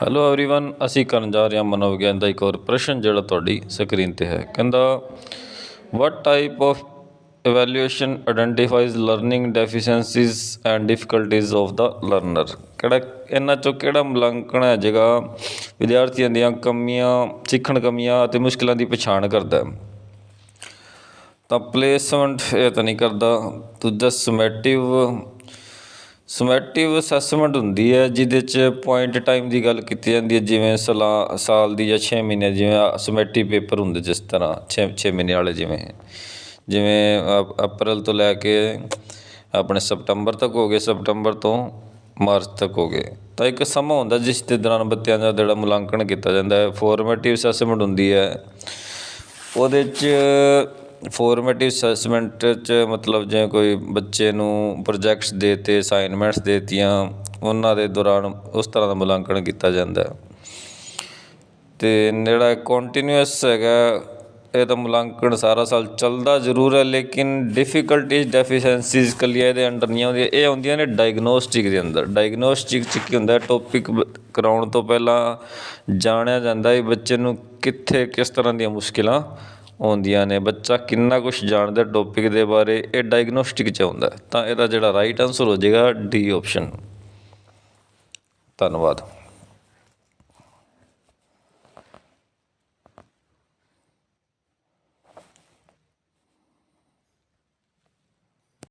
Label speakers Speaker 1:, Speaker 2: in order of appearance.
Speaker 1: Hello everyone ਅਸੀਂ ਕਰਨ ਜਾ ਰਹੇ ਹਾਂ ਮਨੋਵਿਗਿਆਨ ਦਾ ਇੱਕ ਹੋਰ ਪ੍ਰਸ਼ਨ ਜਿਹੜਾ ਤੁਹਾਡੀ ਸਕਰੀਨ ਤੇ ਹੈ ਕਹਿੰਦਾ what type of evaluation identifies learning deficiencies and difficulties of the learner ਕਿਹੜਾ ਇਹਨਾਂ ਚੋਂ ਕਿਹੜਾ ਮੁਲਾਂਕਣ ਹੈ ਜਿਹੜਾ ਵਿਦਿਆਰਥੀਆਂ ਦੀਆਂ ਕਮੀਆਂ ਸਿੱਖਣ ਕਮੀਆਂ ਅਤੇ ਮੁਸ਼ਕਿਲਾਂ ਦੀ ਪਛਾਣ ਕਰਦਾ ਹੈ ਤਾਂ ਪਲੇਸਮੈਂਟ ਇਹ ਤਾਂ ਨਹੀਂ ਕਰਦਾ ਦੂਜਾ ਸਮੈਟਿਵ ਸਮੈਟਿਵ ਅਸੈਸਮੈਂਟ ਹੁੰਦੀ ਹੈ, ਜਿਹਦੇ 'ਚ ਪੁਆਇੰਟ ਟਾਈਮ ਦੀ ਗੱਲ ਕੀਤੀ ਜਾਂਦੀ ਹੈ, ਜਿਵੇਂ ਸਲਾ, ਸਾਲ ਦੀ ਜਾਂ 6 ਮਹੀਨੇ ਜਿਵੇਂ ਸਮੈਟਿਵ ਪੇਪਰ ਹੁੰਦੇ ਜਿਸ ਤਰ੍ਹਾਂ 6 6 ਮਹੀਨੇ ਵਾਲੇ ਜਿਵੇਂ। ਜਿਵੇਂ ਅਪ੍ਰੈਲ ਤੋਂ ਲੈ ਕੇ ਆਪਣੇ ਸਪਟੰਬਰ ਤੱਕ ਹੋ ਗਏ ਸਪਟੰਬਰ ਤੋਂ ਮਾਰਚ ਤੱਕ ਹੋ ਗਏ। ਤਾਂ ਇੱਕ ਸਮਾਂ ਹੁੰਦਾ ਜਿਸ ਦੇ ਦੌਰਾਨ ਬੱਚਿਆਂ ਦਾ ਜਿਹੜਾ ਮੁਲਾਂਕਣ ਕੀਤਾ ਜਾਂਦਾ ਹੈ। ਫਾਰਮੇਟਿਵ ਅਸੈਸਮੈਂਟ ਹੁੰਦੀ ਹੈ। ਉਹਦੇ 'ਚ ਫੋਰਮੇਟਿਵ ਅਸੈਸਮੈਂਟ 'ਚ ਮਤਲਬ ਜਿਵੇਂ ਕੋਈ ਬੱਚੇ ਨੂੰ ਪ੍ਰੋਜੈਕਟਸ ਦੇਤੇ ਅਸਾਈਨਮੈਂਟਸ ਦੇਤੀਆਂ, ਉਹਨਾਂ ਦੇ ਦੌਰਾਨ ਉਸ ਤਰ੍ਹਾਂ ਦਾ ਮੁਲਾਂਕਣ ਕੀਤਾ ਜਾਂਦਾ ਅਤੇ ਜਿਹੜਾ ਕੰਟੀਨਿਊਸ ਹੈਗਾ, ਇਹ ਤਾਂ ਮੁਲਾਂਕਣ ਸਾਰਾ ਸਾਲ ਚੱਲਦਾ ਜ਼ਰੂਰ ਹੈ, ਲੇਕਿਨ ਡਿਫਿਕਲਟੀਜ਼ ਡੈਫੀਸ਼ੈਂਸੀਜ਼ ਕੱਲੀਆਂ ਇਹਦੇ ਅੰਡਰ ਨਹੀਂ ਆਉਂਦੀਆਂ। ਇਹ ਆਉਂਦੀਆਂ ਨੇ ਡਾਇਗਨੋਸਟਿਕ ਦੇ ਅੰਦਰ। ਡਾਇਗਨੋਸਟਿਕ 'ਚ ਕੀ ਹੁੰਦਾ ਟੌਪਿਕ ਕਰਾਉਣ ਤੋਂ ਪਹਿਲਾਂ ਜਾਣਿਆ ਜਾਂਦਾ ਹੈ ਬੱਚੇ ਨੂੰ ਕਿੱਥੇ ਕਿਸ ਤਰ੍ਹਾਂ ਦੀਆਂ ਮੁਸ਼ਕਿਲਾਂ ਆਉਂਦੀਆਂ ਨੇ। ਬੱਚਾ ਕਿੰਨਾ ਕੁਛ ਜਾਣਦਾ ਟੋਪਿਕ ਦੇ ਬਾਰੇ, ਇਹ ਡਾਇਗਨੋਸਟਿਕ 'ਚ ਆਉਂਦਾ ਤਾਂ ਇਹਦਾ ਜਿਹੜਾ ਰਾਈਟ ਆਨਸਰ ਹੋ ਜਾਏਗਾ ਡੀ ਆਪਸ਼ਨ ਧੰਨਵਾਦ।